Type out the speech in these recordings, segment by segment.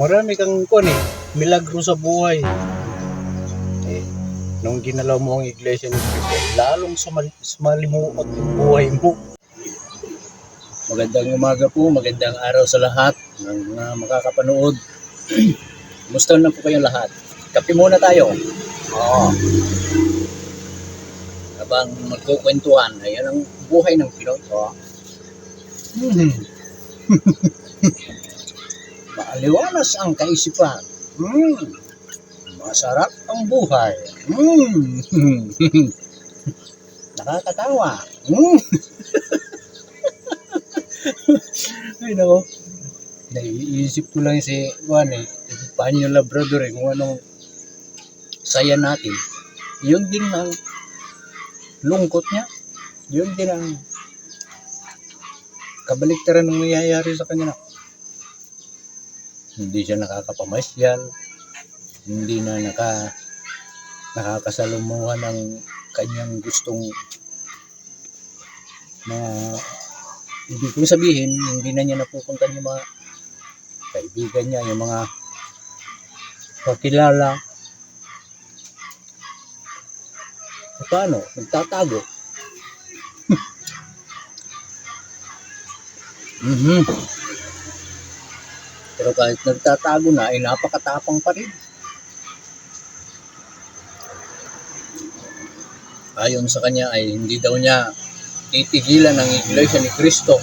Marami kang kuan eh, milagro sa buhay. Eh, nung ginalaw mo ang iglesia ni Cristo, lalong sumal- sumalimuot yung buhay mo. Magandang umaga po, magandang araw sa lahat ng mga makakapanood. Kumusta na po kayong lahat? Kape muna tayo. Oo. Habang magkukwentuhan, ayan ang buhay ng Pinoy. Oo. Hmm. Maaliwalas ang kaisipan. Hmm. Masarap ang buhay. Hmm. Nakakatawa. Hmm. Ay, nako. Naiisip ko lang si Juan eh, si Panyo Labrador eh, kung anong saya natin. Yun din ang lungkot niya. Yun din ang kabaliktaran ng nangyayari sa kanya. Hindi siya nakakapamasyal, hindi na naka nakakasalumuhan ng kanyang gustong mga ibig kong sabihin, hindi na niya napupuntan yung mga kaibigan niya, yung mga kakilala. E paano? Nagtatago. mhm Pero kahit nagtatago na, ay napakatapang pa rin. Ayon sa kanya ay hindi daw niya titigilan ng iglesia ni Kristo.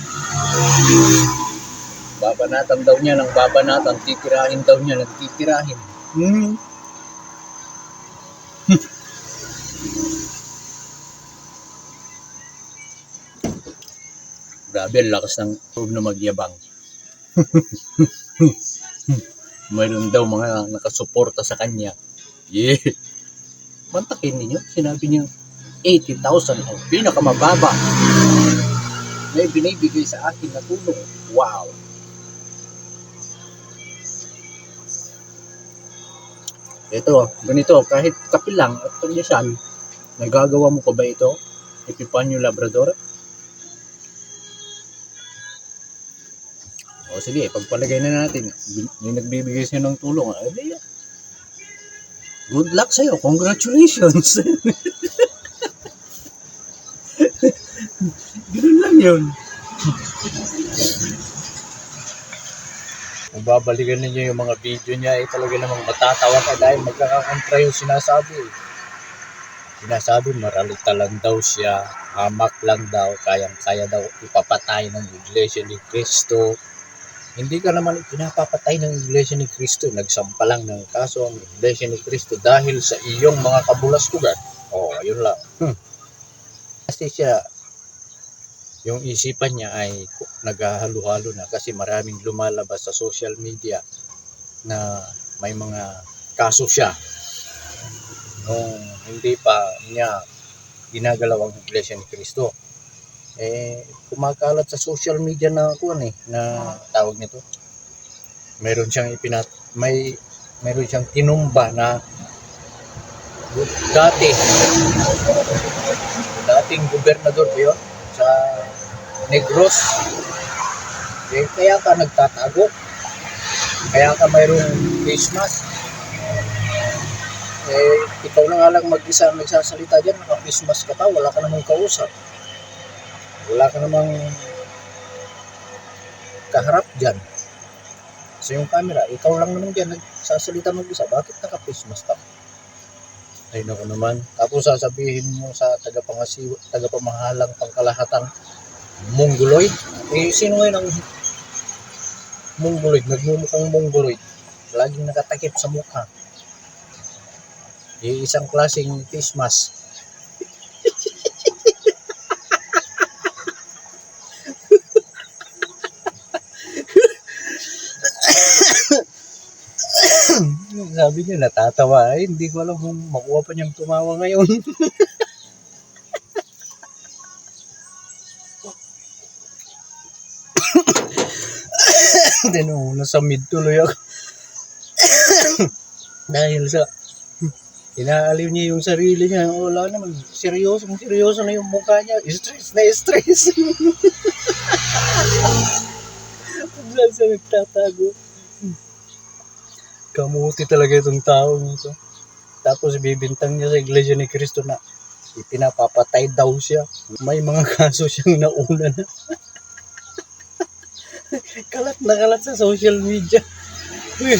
Babanatan daw niya ng babanatan, titirahin daw niya ng titirahin. Hmm. Grabe, ang lakas ng loob na magyabang. Mayroon daw mga nakasuporta sa kanya. Yeah. Mantakin ninyo, sinabi niya, 80,000 ang pinakamababa na binibigay sa akin na tulong. Wow! Ito, ganito, kahit kape lang at pagyasan, nagagawa mo pa ba ito? Epipanyo Labrador? O sige, pagpalagay na natin, may nagbibigay sa'yo ng tulong. Ay, di, good luck sa'yo. Congratulations! Ganun lang yun. Kung babalikan ninyo yung mga video niya, eh talaga namang matatawa ka dahil magkakakontra yung sinasabi. Sinasabi, maralita lang daw siya, hamak lang daw, kayang-kaya daw ipapatay ng iglesia ni Kristo. Hindi ka naman pinapapatay ng iglesia ni Kristo. Nagsampa lang ng kaso ang iglesia ni Kristo dahil sa iyong mga kabulastugan. Oh, ayun lang. Hmm. Kasi siya, yung isipan niya ay naghahalo-halo na kasi maraming lumalabas sa social media na may mga kaso siya nung hindi pa niya ginagalaw ang iglesia ni Kristo. Eh, kumakalat sa social media na kuan eh, na tawag nito. Meron siyang ipinat, may, meron siyang tinumba na dati, dating gobernador ba yun? Sa Negros. Eh, kaya ka nagtatago. Kaya ka mayroong face mask. Eh, ikaw na nga lang mag-isa nagsasalita dyan, naka-face mask ka pa, wala ka namang kausap. Wala ka namang kaharap dyan. Sa yung camera, ikaw lang naman dyan nagsasalita mag-isa, bakit naka-face mask ka? Ay naku naman. Tapos sasabihin mo sa tagapangasiwa, tagapamahalang pangkalahatang mongoloid. Eh, sino ngayon ang mongoloid? Nagmumukhang mongoloid. Laging nakatakip sa mukha. Eh, isang klaseng face mask. Sabi niya, natatawa. Ay, hindi ko alam kung makuha pa niyang tumawa ngayon. Then, oh, nasa mid tuloy ako. Dahil sa inaaliw niya yung sarili niya. Wala naman. Seryoso, seryoso na yung mukha niya. Stress na stress. Saan siya nagtatago. Kamuti talaga itong tao ito. Tapos bibintang niya sa Iglesia ni Cristo na ipinapapatay daw siya. May mga kaso siyang nauna na. kalat na kalat sa social media. Uy.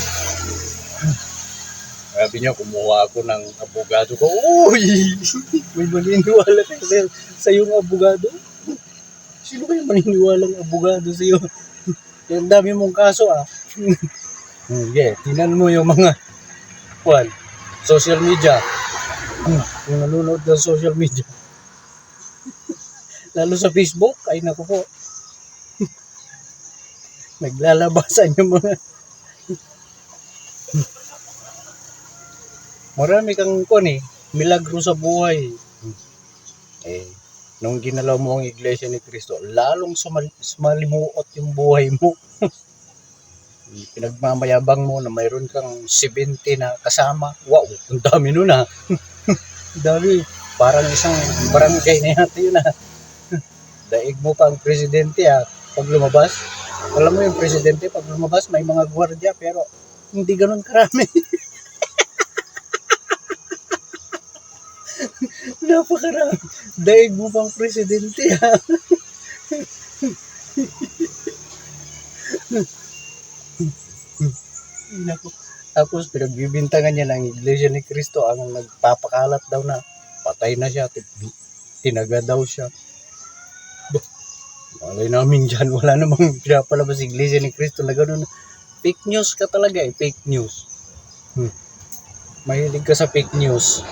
Sabi niya, kumuha ako ng abogado ko. Uy! May maniniwala ka sa, sa iyong abogado? Sino kaya maniniwalang abogado sa iyo? Yung dami mong kaso ah. Hmm, yeah, tinan mo yung mga kwan, social media. Hmm, yung nanonood ng social media. Lalo sa Facebook, ay naku po. Naglalabasan yung mga Marami kang kwan eh, milagro sa buhay. Eh, nung ginalaw mo ang iglesia ni Cristo, lalong sumal- sumalimuot yung buhay mo. Pinagmamayabang mo na mayroon kang 70 na kasama. Wow, ang dami nun ah. Dami. Parang isang barangay na yata yun ah. Daig mo pa ang presidente ah. Pag lumabas, alam mo yung presidente, pag lumabas may mga gwardiya pero hindi ganun karami. Napakarami. Daig mo pang presidente ha. Ay, Naku. Tapos pinagbibintangan niya ng Iglesia ni Cristo ang nagpapakalat daw na patay na siya, tin- tinaga daw siya. Malay namin dyan, wala namang pinapalabas Iglesia ni Cristo na gano'n. Fake news ka talaga eh, fake news. Hmm. Mahilig ka sa fake news.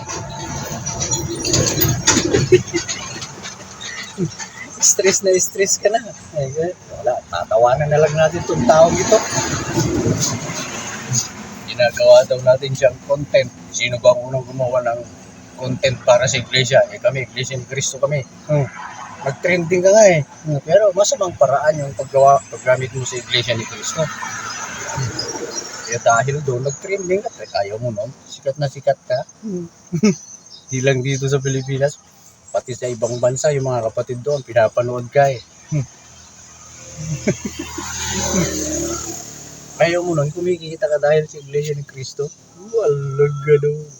stress na stress ka na. Ay, wala, tatawanan na lang natin itong taong ito. Ginagawa daw natin siyang content. Sino ba ang unang gumawa ng content para sa iglesia? Eh kami, iglesia ni Cristo kami. Hmm. Nag-trending ka nga eh. Hmm. Pero masamang paraan yung paggawa, paggamit mo sa iglesia ni Cristo. Kaya dahil doon, nag-trending ka. Kaya ayaw mo nun. Sikat na sikat ka. Di lang dito sa Pilipinas. Pati sa ibang bansa, yung mga kapatid doon, pinapanood ka eh. Ayaw mo nun, kumikita ka dahil sa Iglesia ni Cristo. Walaga daw.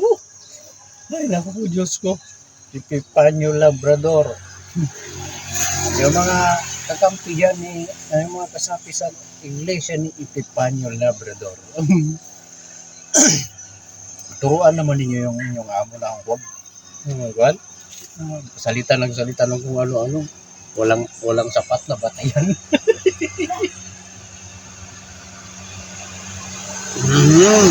Oh, Ay, naku po, Diyos ko. Epipanyo Labrador. yung mga kakampihan ni, ay, mga kasapi sa Iglesia ni Epipanyo Labrador. Turuan naman ninyo yung inyong amo na ang huwag. Well, Salita ng salita ng kung ano-ano. Walang walang sapat na batayan. mm.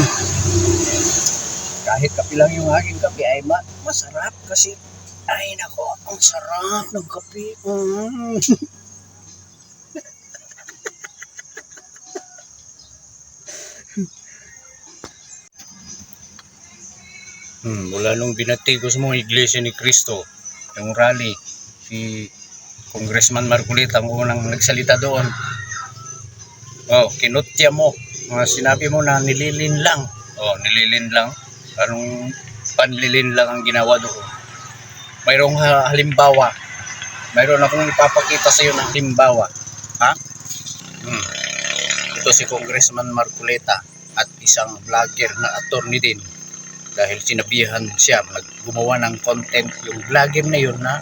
Kahit kape lang yung aking kape ay ma masarap kasi ay nako, ang sarap ng kape. Mm. Hmm, mula nung binatigos mo ang Iglesia ni Cristo, yung rally, si Congressman Marcolita ang unang nagsalita doon. Oh, kinutya mo. Mga sinabi mo na nililin lang. Oh, nililin lang. Anong panlilin lang ang ginawa doon. Mayroong ha- halimbawa. Mayroon akong ipapakita sa iyo ng halimbawa. Ha? Hmm. Ito si Congressman Marcoleta at isang vlogger na attorney din dahil sinabihan siya gumawa ng content yung vlogger na yun na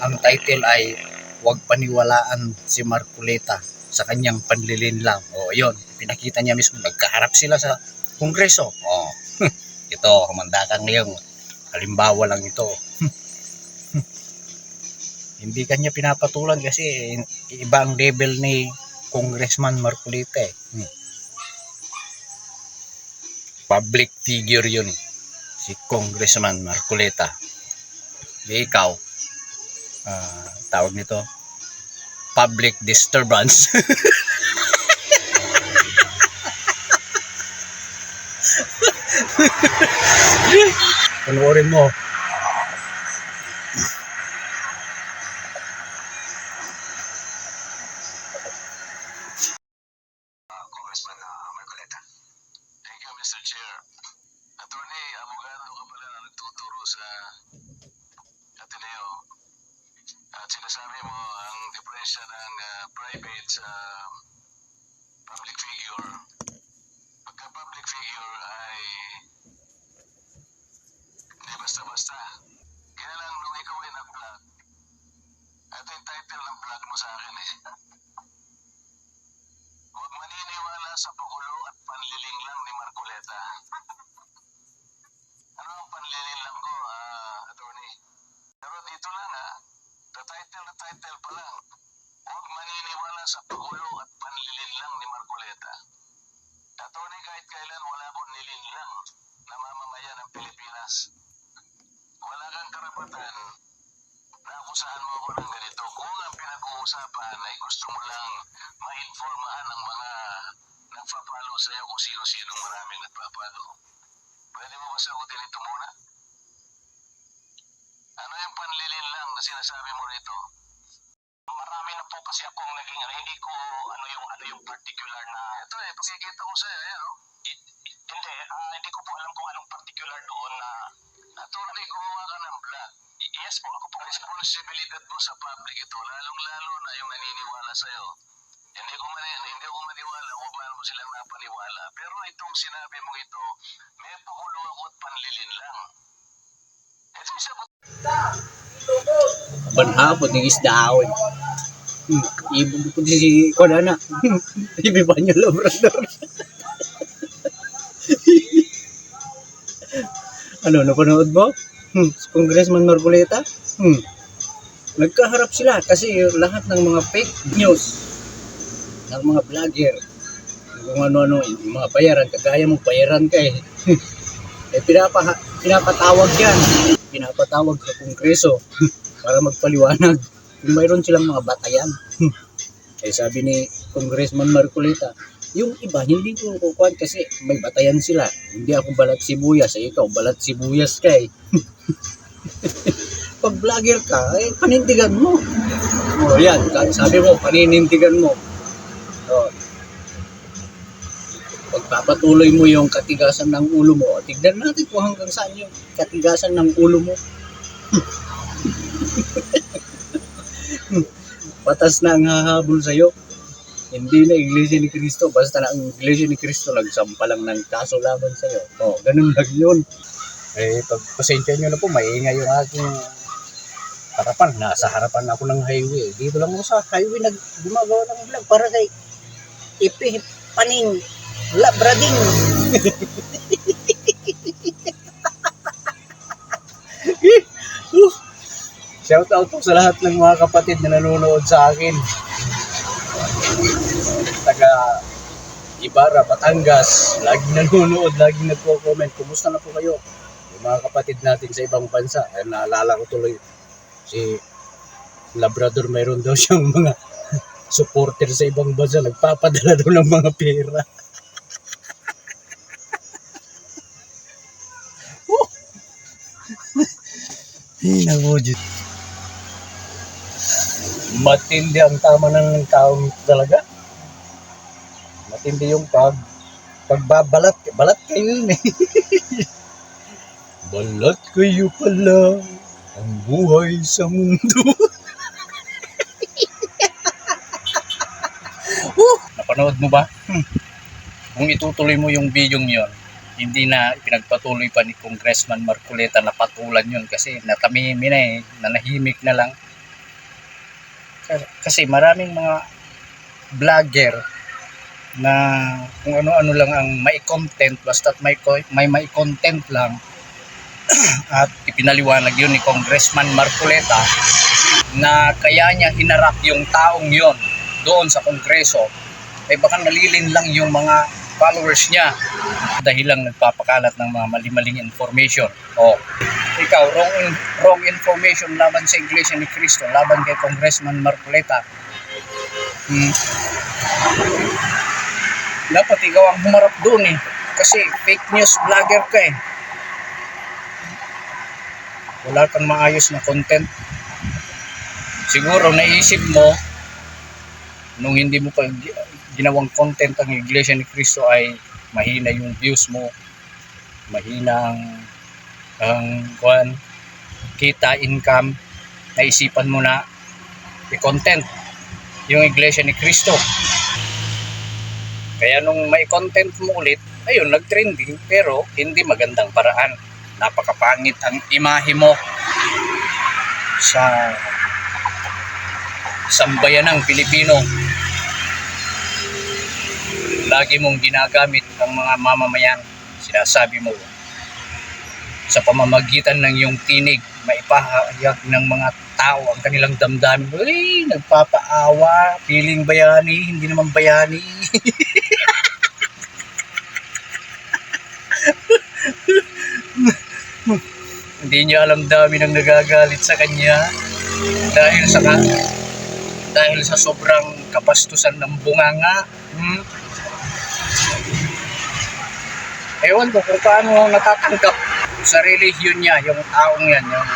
ang title ay Huwag paniwalaan si Marculeta sa kanyang panlilin lang. O yun, pinakita niya mismo nagkaharap sila sa kongreso. O, ito, kamandakan ngayong halimbawa lang ito. Hindi kanya pinapatulan kasi iba ang level ni Congressman Marculeta eh. Hmm. Public figure yun si Congressman Marcoleta. Di ikaw, ah, tawag nito, public disturbance. Panoorin mo. Congressman uh, Marcoleta. Thank you, Mr. Chair. Attorney, abogado ka pala na nagtuturo sa Ateneo. At sinasabi mo, ang diferensya ng ah, private sa public figure. Pagka public figure ay hindi basta-basta. Kaya lang nung ikaw ay nag-vlog, ito yung title ng vlog mo sa akin eh. Huwag maniniwala sa pakulo at panliling lang ni Marcoleta. Ano ang panliling lang ko, ah, attorney? Pero dito lang ah, the title na title pa lang. Huwag maniniwala sa pakulo at panlilin lang ni Marcoleta. Attorney, kahit kailan wala akong nilinlang na mamamayan ng Pilipinas. Wala kang karapatan na akusahan mo ako ng ganito. Kung ang pinag-uusapan ay gusto mo lang ma-informahan ng mga nagpa-follow sa'yo kung sino-sino maraming nagpa-follow. Pwede mo ba sagutin ito muna? Ano yung panlilin lang na sinasabi mo rito? Marami na po kasi akong naging ano, hindi ko ano yung ano yung particular na ito eh pakikita ko sa ayan oh. Hindi, ah, hindi ko po alam kung anong particular doon na Attorney, gumawa ka ng vlog. Yes po, ako po. Responsibilidad mo sa public ito, lalong-lalo na yung naniniwala sa'yo. Hindi ko, mani, hindi ko maniwala kung paano mo silang napaniwala. Pero itong sinabi mo ito, may pakulo ako at panlilin lang. Ito yung sagot Banhapot ng isdaon. Hmm. Ibig ko si Kodana. Ibi ba niyo labrador? ano, napanood mo? Hmm. si Congressman Marcoleta? Hmm. Nagkaharap sila kasi lahat ng mga fake news ng mga vlogger kung ano-ano, yung mga bayaran, kagaya mo, bayaran ka eh. eh pinapa, pinapatawag yan. Pinapatawag sa kongreso para magpaliwanag. Kung mayroon silang mga batayan. eh sabi ni Congressman Marcoleta, yung iba hindi ko kukuhan kasi may batayan sila. Hindi ako balat sibuyas, eh, ikaw balat sibuyas ka eh. Pag vlogger ka, eh panindigan mo. O yan, sabi mo, paninindigan mo. O, pagpapatuloy mo yung katigasan ng ulo mo, tignan natin kung hanggang saan yung katigasan ng ulo mo. Patas na ang hahabol sa'yo. Hindi na Iglesia ni Cristo, basta na ang Iglesia ni Cristo nagsampa lang ng kaso laban sa'yo. O, ganun lang yun. Eh, pagpasensya nyo na po, maingay yung aking harapan. Nasa harapan ako ng highway. Dito lang ako sa highway nag gumagawa ng vlog para kay Ipi Paning Labrading. Shout out po sa lahat ng mga kapatid na nanonood sa akin. Taga Ibarra, Batangas, laging nanonood, laging nagko-comment. Kumusta na po kayo? Yung mga kapatid natin sa ibang bansa, ay naalala ko tuloy si Labrador, mayroon daw siyang mga supporter sa ibang bansa, nagpapadala daw ng mga pera. Diyos. Matindi ang tama ng taong talaga. Matindi yung pag pagbabalat. Balat kayo yun eh. Balat kayo pala ang buhay sa mundo. Woo! Napanood mo ba? Hmm. Kung itutuloy mo yung video yon, hindi na pinagpatuloy pa ni Congressman Marcoleta na patulan yun kasi natamimi na eh, nanahimik na lang. Kasi maraming mga vlogger na kung ano-ano lang ang may content basta't may may may content lang at ipinaliwanag yun ni Congressman Marcoleta na kaya niya hinarap yung taong yon doon sa kongreso ay baka nalilin lang yung mga followers niya dahil lang nagpapakalat ng mga mali-maling information. O, ikaw, wrong, wrong information laban sa Iglesia ni Cristo, laban kay Congressman Marcoleta. Hmm. Dapat ikaw ang humarap doon eh. Kasi fake news vlogger ka eh. Wala kang maayos na content. Siguro naisip mo, nung hindi mo pa gi- ginawang content ang Iglesia ni Cristo ay mahina yung views mo, mahina ang, ang kuan, kita, income, naisipan mo na i-content yung Iglesia ni Cristo. Kaya nung may content mo ulit, ayun, nag-trending pero hindi magandang paraan. Napakapangit ang imahe mo sa sambayanang Pilipino. Lagi mong ginagamit ang mga mamamayan. Sinasabi mo sa pamamagitan ng iyong tinig, maipahayag ng mga tao ang kanilang damdamin. Uy, nagpapaawa, feeling bayani, hindi naman bayani. hindi niya alam dami ng nagagalit sa kanya dahil sa dahil sa sobrang kapastusan ng bunganga. Hmm? Ewan ko kung paano natatanggap sa relihiyon niya, yung taong yan, yung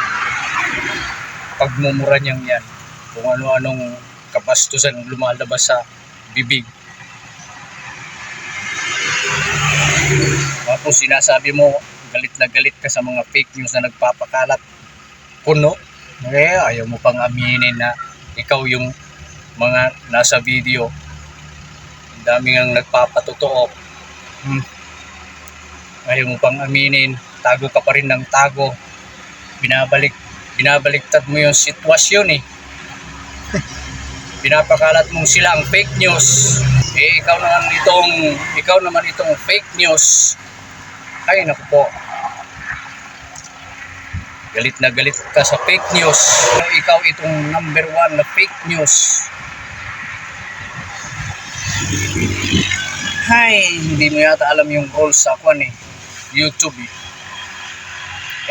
pagmumura niyang yan, kung ano-anong kapastusan ang lumalabas sa bibig. Tapos sinasabi mo, galit na galit ka sa mga fake news na nagpapakalat. Kuno, eh, ayaw mo pang aminin na ikaw yung mga nasa video. Ang daming ang nagpapatotoo. Hmm. Ayaw mo pang aminin, tago ka pa rin ng tago. Binabalik, binabaliktad mo yung sitwasyon eh. Pinapakalat mong sila ang fake news. Eh, ikaw naman itong, ikaw naman itong fake news. Ay, naku po. Galit na galit ka sa fake news. Ikaw itong number one na fake news. Hay, hindi mo yata alam yung rules sa kwan eh. YouTube eh.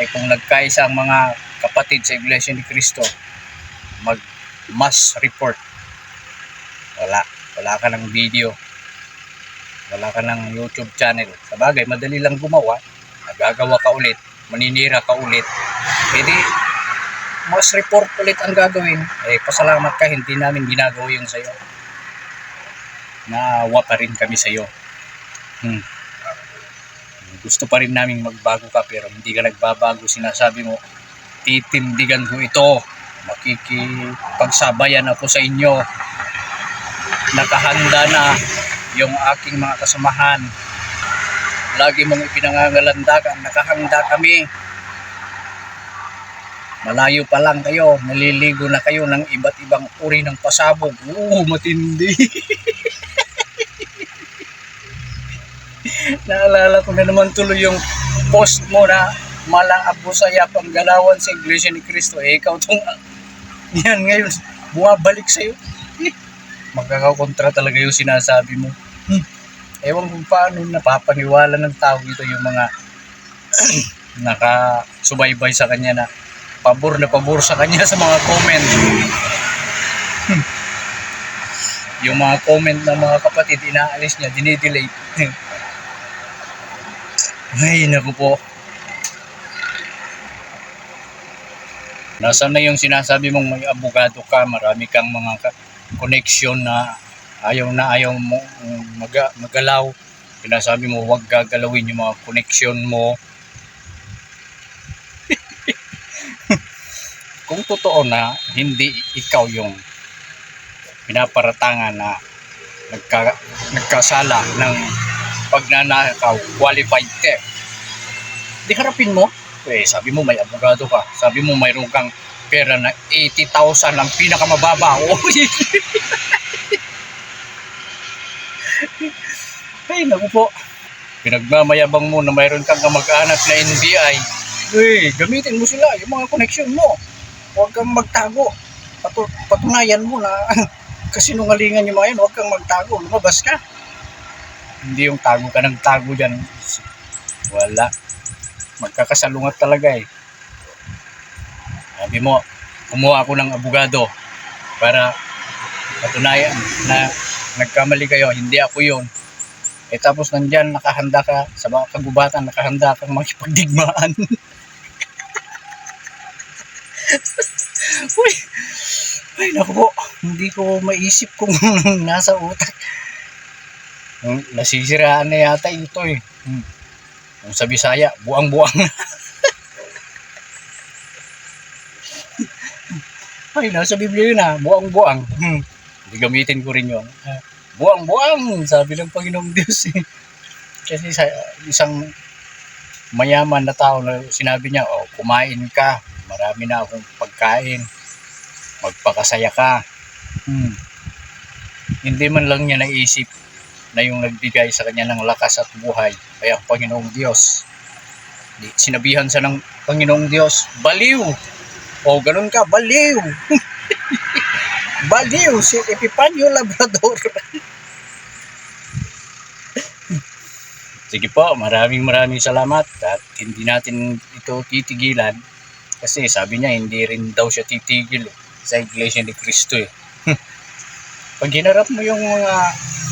Eh kung nagkaisa ang mga kapatid sa Iglesia ni Cristo, mag mass report. Wala. Wala ka ng video. Wala ka ng YouTube channel. Sa bagay, madali lang gumawa. Nagagawa ka ulit. Maninira ka ulit. Pwede mass report ulit ang gagawin. Eh, pasalamat ka, hindi namin ginagawa yung sa'yo. Naawa pa rin kami sa'yo. Hmm. Gusto pa rin namin magbago ka pero hindi ka nagbabago. Sinasabi mo, titindigan ko ito. Makikipagsabayan ako sa inyo. Nakahanda na yung aking mga kasamahan. Lagi mong ipinangangalandakan, nakahanda kami. Malayo pa lang kayo, naliligo na kayo ng iba't ibang uri ng pasabog. Oo, matindi. Naalala ko na naman tuloy yung post mo na malang abusayap ang galawan sa Iglesia ni Cristo. Eh, ikaw tong yan ngayon, bumabalik sa'yo. Magkakakontra talaga yung sinasabi mo. Hmm. Ewan kung paano napapaniwala ng tao dito yung mga nakasubaybay sa kanya na pabor na pabor sa kanya sa mga comment. Hmm. Yung mga comment ng mga kapatid, inaalis niya, dinidelete. Ay, naku po. Nasaan na yung sinasabi mong may abogado ka, marami kang mga connection na ayaw na ayaw mo mm, maga, magalaw. Sinasabi mo huwag gagalawin yung mga connection mo. Kung totoo na hindi ikaw yung pinaparatangan na nagka, nagkasala ng pagnanakaw, qualified theft. Di harapin mo. Eh, sabi mo may abogado ka. Sabi mo mayroon kang pera na 80,000 ang pinakamababa. Uy! Ay, naku po. Pinagmamayabang mo na mayroon kang kamag-anak na NBI. Uy, gamitin mo sila, yung mga connection mo. Huwag kang magtago. Patu patunayan mo na kasinungalingan yung mga yan. Huwag kang magtago. Lumabas ka. Hindi yung tago ka ng tago dyan. Wala. Magkakasalungat talaga eh. Sabi mo, kumuha ako ng abogado para patunayan na nagkamali kayo, hindi ako yun. Eh tapos nandyan, nakahanda ka, sa mga kagubatan, nakahanda kang makipagdigmaan. Uy, ay naku po, hindi ko maisip kung nasa utak. Hmm, Nasisiraan na yata ito eh. Hmm. Yung sa Bisaya, buang-buang. Ay, nasa Biblia yun ah, buang-buang. Hmm. Gamitin ko rin yun. Ah, buang-buang, sabi ng Panginoong Diyos eh. Kasi sa isang mayaman na tao na sinabi niya, oh, kumain ka, marami na akong pagkain, magpakasaya ka. Hmm. Hindi man lang niya naisip na yung nagbigay sa kanya ng lakas at buhay ay ang Panginoong Diyos. Di, sinabihan sa ng Panginoong Diyos, baliw! O ganun ka, baliw! baliw si Epipanyo Labrador. Sige po, maraming maraming salamat at hindi natin ito titigilan kasi sabi niya hindi rin daw siya titigil eh, sa Iglesia ni Cristo eh. Pag hinarap mo yung mga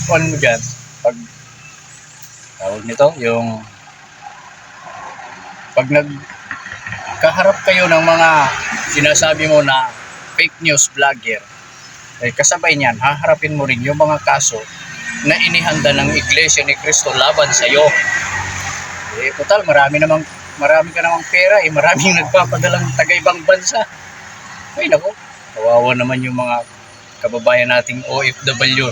kung mo dyan, pag tawag nito, yung pag nagkaharap kayo ng mga sinasabi mo na fake news vlogger, eh, kasabay niyan, haharapin mo rin yung mga kaso na inihanda ng Iglesia ni Cristo laban sa iyo. Eh, total, marami namang marami ka namang pera eh, maraming nagpapadalang taga-ibang bansa. Ay, nako, kawawa naman yung mga kababayan nating OFW.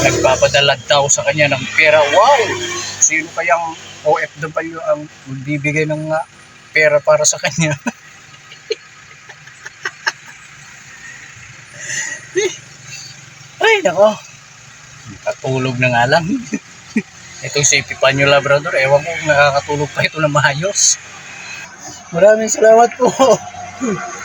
Nagpapadala daw sa kanya ng pera. Wow! Sino kayang OFW ang magbibigay ng ah, pera para sa kanya? Ay, nako. Katulog na nga lang. Itong si Epipanyo Labrador, ewan ko nakakatulog pa ito na maayos. Maraming salamat po.